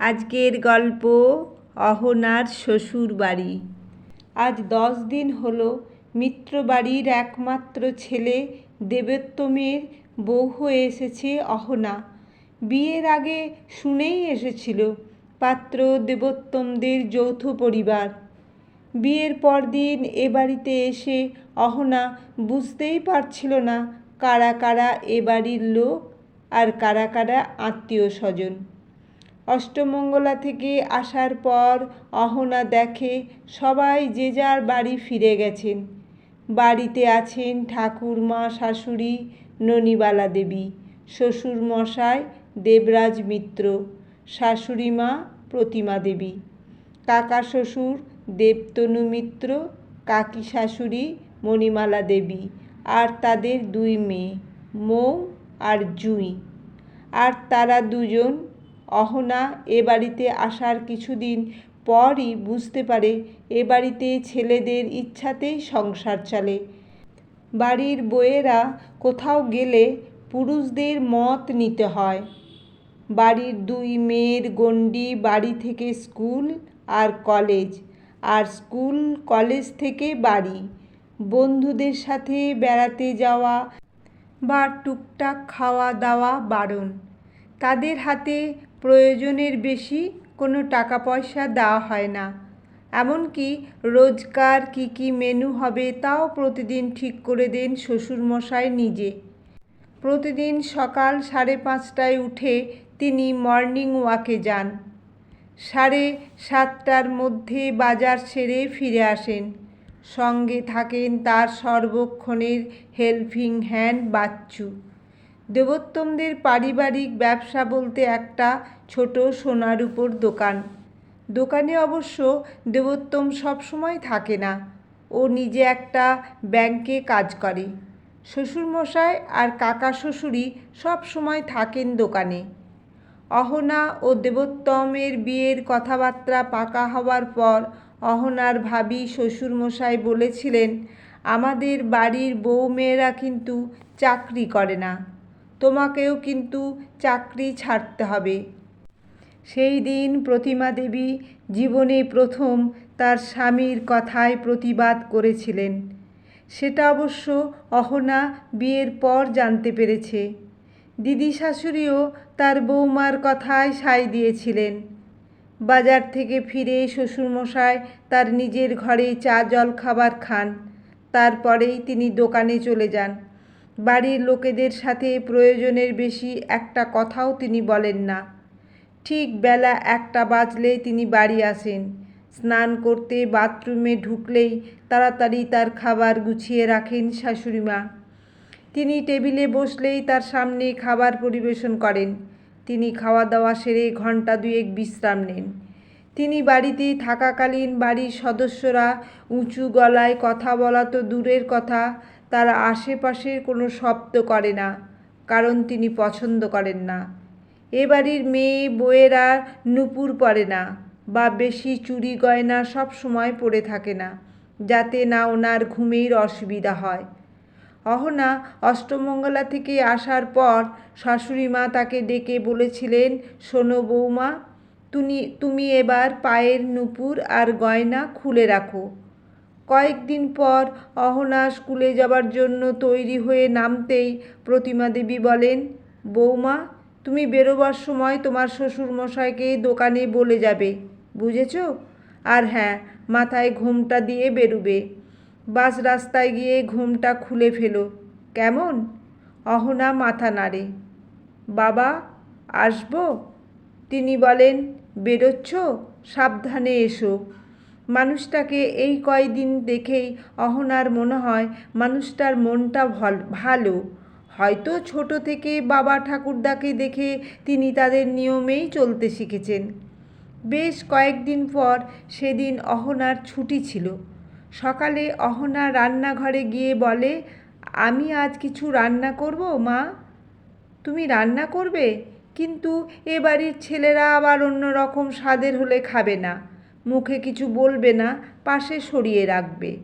আজকের গল্প অহনার শ্বশুর বাড়ি। আজ দশ দিন হলো মিত্রবাড়ির একমাত্র ছেলে দেবোত্তমের বউ হয়ে এসেছে অহনা। বিয়ের আগে শুনেই এসেছিল পাত্র দেবোত্তমদের যৌথ পরিবার। বিয়ের পরদিন এ বাড়িতে এসে অহনা বুঝতেই পারছিল না কারা কারা এ বাড়ির লোক আর কারা কারা আত্মীয় স্বজন। অষ্টমঙ্গলা থেকে আসার পর অহনা দেখে সবাই যে যার বাড়ি ফিরে গেছেন। বাড়িতে আছেন ঠাকুরমা শাশুড়ি, ননিবালা দেবী, শ্বশুর মশাই, দেবরাজ মিত্র, শাশুড়ি মা, প্রতিমা দেবী, কাকা শ্বশুর, দেবতনু মিত্র, কাকি শাশুড়ি, মণিমালা দেবী আর তাদের দুই মেয়ে, মৌ আর জুঁই। আর তারা দুজন অহনা এ বাড়িতে আসার কিছুদিন পরই বুঝতে পারে এ বাড়িতে ছেলেদের ইচ্ছাতেই সংসার চলে। বাড়ির বউয়েরা কোথাও গেলে পুরুষদের মত নিতে হয়। বাড়ির দুই মেয়ের গণ্ডি বাড়ি থেকে স্কুল আর কলেজ, আর স্কুল, কলেজ থেকে বাড়ি। বন্ধুদের সাথে বেড়াতে যাওয়া বা টুকটাক খাওয়া দাওয়া বারণ। তাদের হাতে প্রয়োজনের বেশি কোনো টাকা পয়সা দেওয়া হয় না। এমনকি রোজকার কী কী মেনু হবে তাও প্রতিদিন ঠিক করে দেন শ্বশুরমশাই নিজে। প্রতিদিন সকাল সাড়ে পাঁচটায় উঠে তিনি মর্নিং ওয়াকে যান। সাড়ে সাতটার মধ্যে বাজার সেরে ফিরে আসেন। সঙ্গে থাকেন তার সর্বক্ষণের হেল্পিং হ্যান্ড বাচ্চু। দেবোত্তমদের পারিবারিক ব্যবসা বলতে একটা ছোট সোনার উপর দোকান। দোকানে অবশ্য দেবোত্তম সবসময় থাকে না। ও নিজে একটা ব্যাংকে কাজ করে। শ্বশুরমশাই আর কাকা শ্বশুরই সব সময় থাকেন দোকানে। অহনা ও দেবোত্তমের বিয়ের কথাবার্তা পাকা হওয়ার পর অহনার ভাবি শ্বশুরমশাই বলেছিলেন, আমাদের বাড়ির বউ মেয়েরা কিন্তু চাকরি করে না। তোমাকেও কিন্তু চাকরি ছাড়তে হবে। সেই দিন প্রতিমা দেবী জীবনে প্রথম তার স্বামীর কথায় প্রতিবাদ করেছিলেন। সেটা অবশ্য অহনা বিয়ের পর জানতে পেরেছে। দিদি শাশুড়িও তার বৌমার কথায় সায় দিয়েছিলেন। বাজার থেকে ফিরে শ্বশুরমশাই তার নিজের ঘরে চা জল খাবার খান। তারপরেই তিনি দোকানে চলে যান। বাড়ির লোকেদের সাথে প্রয়োজনের বেশি একটা কথাও তিনি বলেন না। ঠিক বেলা একটা বাজলে তিনি বাড়ি আসেন। স্নান করতে বাথরুমে ঢুকলেই তাড়াতাড়ি তার খাবার গুছিয়ে রাখেন শাশুড়িমা তিনি টেবিলে বসলেই তার সামনে খাবার পরিবেশন করেন। তিনি খাওয়া দাওয়া সেরে ঘণ্টা দুয়েক বিশ্রাম নেন। তিনি বাড়িতে থাকাকালীন বাড়ির সদস্যরা উঁচু গলায় কথা বলা তো দূরের কথা তারা আশেপাশের কোনো শব্দ করে না, কারণ তিনি পছন্দ করেন না। এ বাড়ির মেয়ে বউয়েরা নুপুর পরে না বা বেশি চুরি গয়না সব সময় পড়ে থাকে না, যাতে না ওনার ঘুমের অসুবিধা হয়। অহনা অষ্টমঙ্গলা থেকে আসার পর শাশুড়ি মা তাকে ডেকে বলেছিলেন, শোনো বৌমা তুমি তুমি এবার পায়ের নুপুর আর গয়না খুলে রাখো। কয়েকদিন পর অহনা স্কুলে যাবার জন্য তৈরি হয়ে নামতেই প্রতিমা দেবী বলেন, বৌমা, তুমি বেরোবার সময় তোমার শ্বশুরমশাইকে দোকানে বলে যাবে, বুঝেছ? আর হ্যাঁ মাথায় ঘুমটা দিয়ে বেরুবে। বাস রাস্তায় গিয়ে ঘুমটা খুলে ফেলো। কেমন? অহনা মাথা নাড়ে। বাবা, আসব? তিনি বলেন, বেরোচ্ছ? সাবধানে এসো। মানুষটাকে এই কয়দিন দেখেই অহনার মনে হয় মানুষটার মনটা ভালো হয়তো ছোট থেকে বাবা ঠাকুরদাকে দেখে তিনি তাদের নিয়মেই চলতে শিখেছেন। বেশ কয়েকদিন পর সেদিন অহনার ছুটি ছিল। সকালে অহনা রান্নাঘরে গিয়ে বলে, আমি আজ কিছু রান্না করব, মা? তুমি রান্না করবে? কিন্তু এ বাড়ির ছেলেরা আবার অন্য রকম স্বাদের হলে খাবে না। মুখে কিছু বলবে না, পাশে সরিয়ে রাখবে।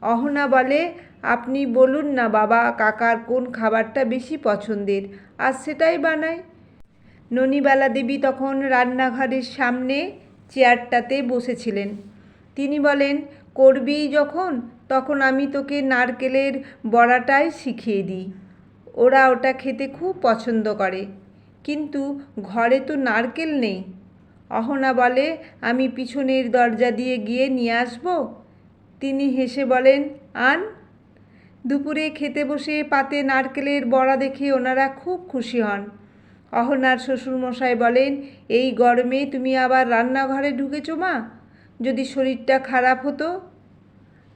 অহনা বলে, আপনি বলুন না বাবা, কাকার কোন খাবারটা বেশি পছন্দের আর সেটাই বানাই। ননিবালা দেবী তখন রান্নাঘরের সামনে চেয়ারটাতে বসেছিলেন। তিনি বলেন, করবি যখন, তখন আমি তোকে নারকেলের বড়াটাই শিখিয়ে দিই। ওরা ওটা খেতে খুব পছন্দ করে। কিন্তু ঘরে তো নারকেল নেই। অহনা বলে, আমি পিছনের দরজা দিয়ে গিয়ে নিয়ে আসব? তিনি হেসে বলেন, আন। দুপুরে খেতে বসে পাতে নারকেলের বড়া দেখে ওনারা খুব খুশি হন। অহনার শ্বশুরমশাই বলেন, এই গরমে তুমি আবার রান্নাঘরে ঢুকেছো মা? যদি শরীরটা খারাপ হতো?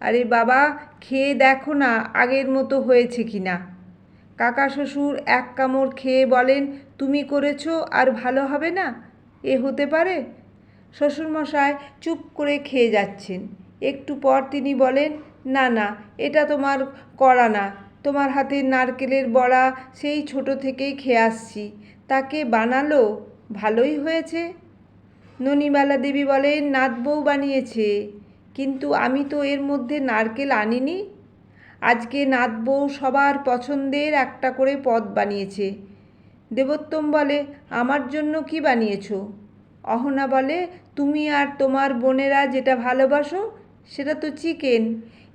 আরে বাবা, খেয়ে দেখো না, আগের মতো হয়েছে কি না কাকা শ্বশুর এক কামড় খেয়ে বলেন, তুমি করেছ আর ভালো হবে না? এ হতে পারে? শ্বশুরমশাই চুপ করে খেয়ে যাচ্ছেন। একটু পর তিনি বলেন, না না, এটা তোমার করা না। তোমার হাতে নারকেলের বড়া সেই ছোট থেকেই খেয়ে আসছি। তাকে বানালো? ভালোই হয়েছে। ননিবালা দেবী বলেন, নাত বউ বানিয়েছে, কিন্তু আমি তো এর মধ্যে নারকেল আনিনি। আজকে নাত বউ সবার পছন্দের একটা করে পদ বানিয়েছে। দেবোত্তম বলে, আমার জন্য কি বানিয়েছো? অহনা বলে, তুমি আর তোমার বোনেরা যেটা ভালোবাসো, সেটা তো চিকেন।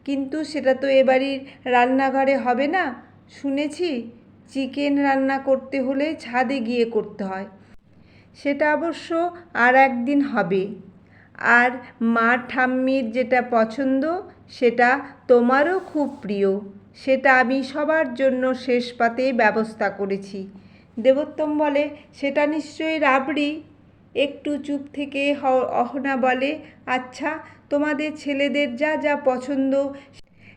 কিন্তু সেটা তো এ বাড়ির রান্নাঘরে হবে না। শুনেছি, চিকেন রান্না করতে হলে ছাদে গিয়ে করতে হয়। সেটা অবশ্য আর একদিন হবে। আর মা ঠাম্মির যেটা পছন্দ, সেটা তোমারও খুব প্রিয়। সেটা আমি সবার জন্য শেষ পাতে ব্যবস্থা করেছি। দেবোত্তম বলে, সেটা নিশ্চয়ই রাবড়ি? একটু চুপ থেকে অহনা বলে আচ্ছা তোমাদের ছেলেদের যা যা পছন্দ,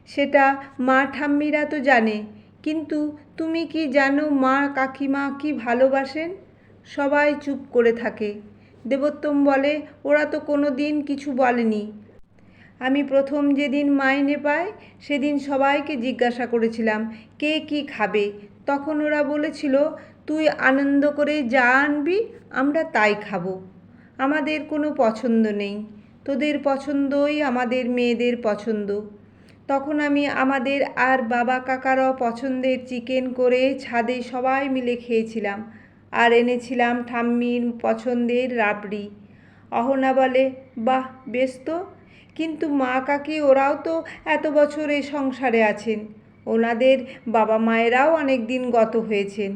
সেটা মা ঠাম্মিরা তো জানে। কিন্তু তুমি কি জানো মা কাকিমা কি ভালোবাসেন? সবাই চুপ করে থাকে। দেবোত্তম বলে, ওরা তো কোনো দিন কিছু বলেনি। আমি প্রথম যেদিন মাইনে পাই সেদিন সবাইকে জিজ্ঞাসা করেছিলাম, কে কি খাবে? তখন ওরা বলেছিল, তুই আনন্দ করে যা আনবি, আমরা তাই খাব। আমাদের কোনো পছন্দ নেই। তোদের পছন্দই আমাদের মেয়েদের পছন্দ। তখন আমি আমাদের আর বাবা কাকারও পছন্দের চিকেন করে ছাদে সবাই মিলে খেয়েছিলাম আর এনেছিলাম ঠাম্মির পছন্দের রাবড়ি। অহনা বলে, বাহ, বেশ তো। কিন্তু মা কাকি ওরাও তো এত বছর এই সংসারে আছেন। ওনাদের বাবা মায়েরাও অনেক দিন গত হয়েছেন।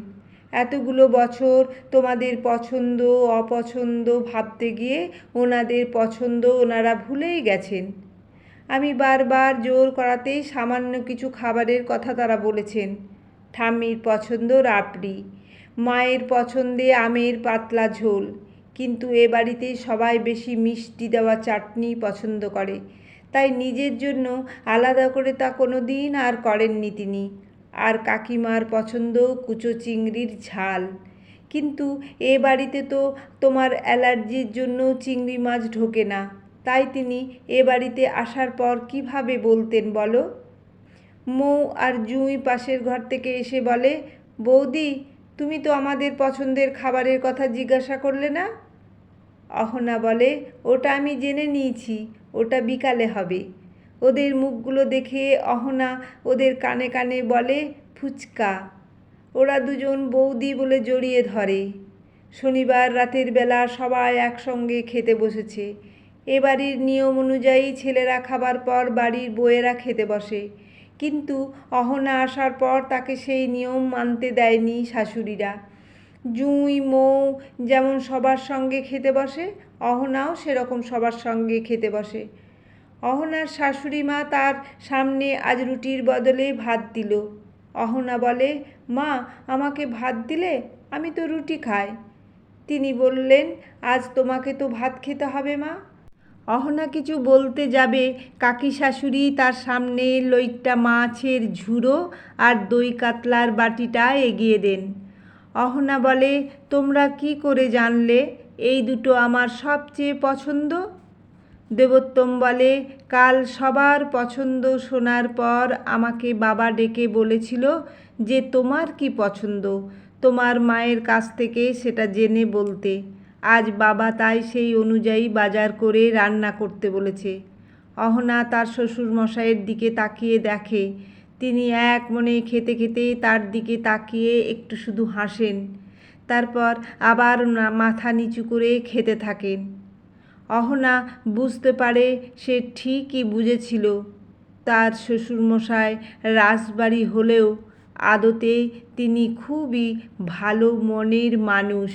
এতগুলো বছর তোমাদের পছন্দ, অপছন্দ ভাবতে গিয়ে ওনাদের পছন্দ ওনারা ভুলেই গেছেন। আমি বারবার জোর করাতেই সামান্য কিছু খাবারের কথা তারা বলেছেন। ঠাম্মির পছন্দ রাবড়ি মায়ের পছন্দে আমের পাতলা ঝোল। কিন্তু এ বাড়িতে সবাই বেশি মিষ্টি দেওয়া চাটনি পছন্দ করে। তাই নিজের জন্য আলাদা করে তা কোনো দিন আর করেননি তিনি। আর কাকিমার পছন্দ কুচো চিংড়ির ঝাল। কিন্তু এ বাড়িতে তো তোমার অ্যালার্জির জন্য চিংড়ি মাছ ঢোকে না। তাই তিনি এ বাড়িতে আসার পর কীভাবে বলতেন বলো? মৌ আর জুঁই পাশের ঘর থেকে এসে বলে, বৌদি, তুমি তো আমাদের পছন্দের খাবারের কথা জিজ্ঞাসা করলে না? অহনা বলে, ওটা আমি জেনে নিয়েছি, ওটা বিকালে হবে। ওদের মুখগুলো দেখে অহনা ওদের কানে কানে বলে, ফুচকা। ওরা দুজন বৌদি বলে জড়িয়ে ধরে। শনিবার রাতের বেলা সবাই একসঙ্গে খেতে বসেছে। এ বাড়ির নিয়ম অনুযায়ী ছেলেরা খাবার পর বাড়ির বউয়েরা খেতে বসে। কিন্তু অহনা আসার পর তাকে সেই নিয়ম মানতে দেয়নি শাশুড়িরা। জুঁই, মৌ যেমন সবার সঙ্গে খেতে বসে, অহনাও সেরকম সবার সঙ্গে খেতে বসে। অহনার শাশুড়ি মা তার সামনে আজ রুটির বদলে ভাত দিল। অহনা বলে, মা, আমাকে ভাত দিলে? আমি তো রুটি খাই। তিনি বললেন, আজ তোমাকে তো ভাত খেতে হবে, মা। অহনা কিছু বলতে যাবে, কাকি শাশুড়ি তার সামনে লইট্টা মাছের ঝুড়ো আর দই কাতলার বাটিটা এগিয়ে দেন। অহনা বলে, তোমরা কি করে জানলে এই দুটো আমার সবচেয়ে পছন্দ? দেবোত্তম বলে, কাল সবার পছন্দ শোনার পর আমাকে বাবা ডেকে বলেছিল যে তোমার কি পছন্দ। তোমার মায়ের কাছ থেকে সেটা জেনে বলতে। আজ বাবা তাই সেই অনুযায়ী বাজার করে রান্না করতে বলেছে। অহনা তার শ্বশুর মশাইয়ের দিকে তাকিয়ে দেখে তিনি এক মনে খেতে খেতে তার দিকে তাকিয়ে একটু শুধু হাসেন। তারপর আবার মাথা নিচু করে খেতে থাকেন। অহনা বুঝতে পারে সে ঠিকই বুঝেছিল। তার শ্বশুরমশাই রাজবাড়ি হলেও আদতে তিনি খুবই ভালো মনের মানুষ।